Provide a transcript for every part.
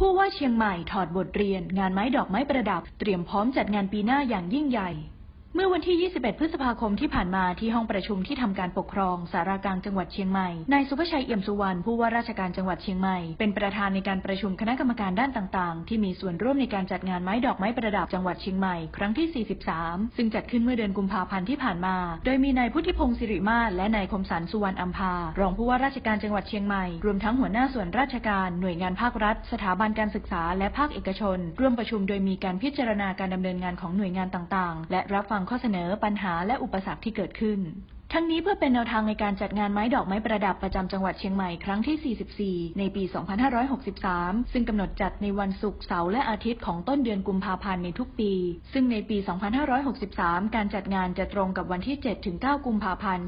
ผู้ว่าเชียงใหม่ถอดบทเรียน งานไม้ดอกไม้ประดับ เตรียมพร้อมจัดงานปีหน้าอย่างยิ่งใหญ่ เมื่อวันที่ 21 พฤษภาคมที่ผ่านมาที่ห้องประชุมที่ทำการปกครองสารากลางจังหวัดเชียงใหม่ นายสุภชัยเอี่ยมสุวรรณผู้ว่าราชการจังหวัดเชียงใหม่ เป็นประธานในการประชุมคณะกรรมการด้านต่างๆ ที่มีส่วนร่วมในการจัดงานไม้ดอกไม้ประดับจังหวัดเชียงใหม่ครั้งที่ 43 ซึ่งจัดขึ้นเมื่อเดือนกุมภาพันธ์ที่ผ่านมา โดยมีนายพุทธิพงศ์สิริมาศและนายคมสันสุวรรณอัมพารองผู้ว่าราชการจังหวัดเชียงใหม่รวมทั้งหัวหน้าส่วนราชการหน่วยงานภาครัฐ สถาบันการศึกษาและภาคเอกชน ร่วมประชุมโดยมีการพิจารณาการดำเนินงานของหน่วยงานต่างๆ และรับฟังข้อเสนอปัญหาและอุปสรรคที่เกิดขึ้น ทั้งนี้เพื่อเป็นแนวทางในการจัดงานไม้ดอกไม้ประดับประจำจังหวัดเชียงใหม่ครั้งที่ 44 ในปี 2563 ซึ่งกำหนดจัดในวันศุกร์เสาร์และอาทิตย์ของต้นเดือนกุมภาพันธ์ในทุกปี ซึ่งในปี 2563 การจัดงานจะตรงกับวันที่ 7-9 กุมภาพันธ์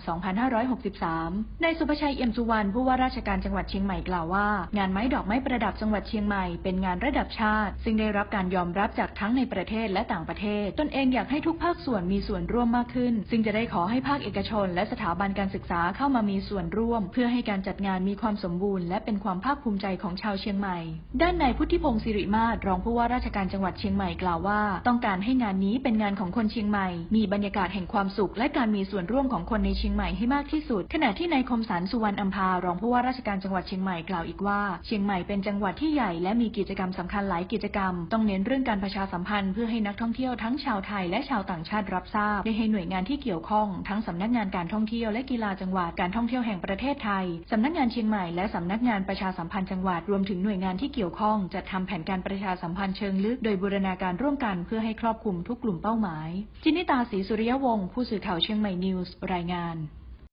2563 นายสุภชัยเอี่ยมสุวรรณผู้ว่าราชการจังหวัดเชียงใหม่กล่าวว่า งานไม้ดอกไม้ประดับจังหวัดเชียงใหม่เป็นงานระดับชาติ ซึ่งได้รับการยอมรับจากทั้งในประเทศและต่างประเทศ ตนเองอยากให้ทุกภาคส่วนมีส่วนร่วมมากขึ้น ซึ่งจะได้ขอให้ภาคเอกชนและสถาบันการศึกษาเข้ามามีส่วนร่วม เพื่อให้การจัดงานมีความสมบูรณ์และเป็นความภาคภูมิใจของชาวเชียงใหม่ ด้านนายพุทธิพงศ์สิริมาศรองผู้ว่าราชการจังหวัดเชียงใหม่กล่าวว่า ต้องการให้งานนี้เป็นงานของคนเชียงใหม่ มีบรรยากาศแห่งความสุข และการมีส่วนร่วมของคนในเชียงใหม่ให้มากที่สุด ขณะที่นายคมสันสุวรรณอัมพารองผู้ว่าราชการจังหวัดเชียงใหม่กล่าวอีกว่า เชียงใหม่เป็นจังหวัดที่ใหญ่และมีกิจกรรมสำคัญหลายกิจกรรม ต้องเน้นเรื่องการประชาสัมพันธ์เพื่อให้นักท่องเที่ยวทั้งชาวไทยและชาวต่างชาติรับทราบได้ให้หน่วยงานที่เกี่ยวข้องทั้งสำนักงานการท่องเที่ยวและกีฬาจังหวัดการท่องเที่ยวแห่งประเทศไทย สำนักงานเชียงใหม่และสำนักงานประชาสัมพันธ์จังหวัดรวมถึงหน่วยงานที่เกี่ยวข้องจัดทำแผนการประชาสัมพันธ์เชิงลึก โดยบูรณาการร่วมกันเพื่อให้ครอบคลุมทุกกลุ่มเป้าหมาย จินิตาศรีสุริยวงศ์ผู้สื่อข่าวเชียงใหม่นิวส์รายงาน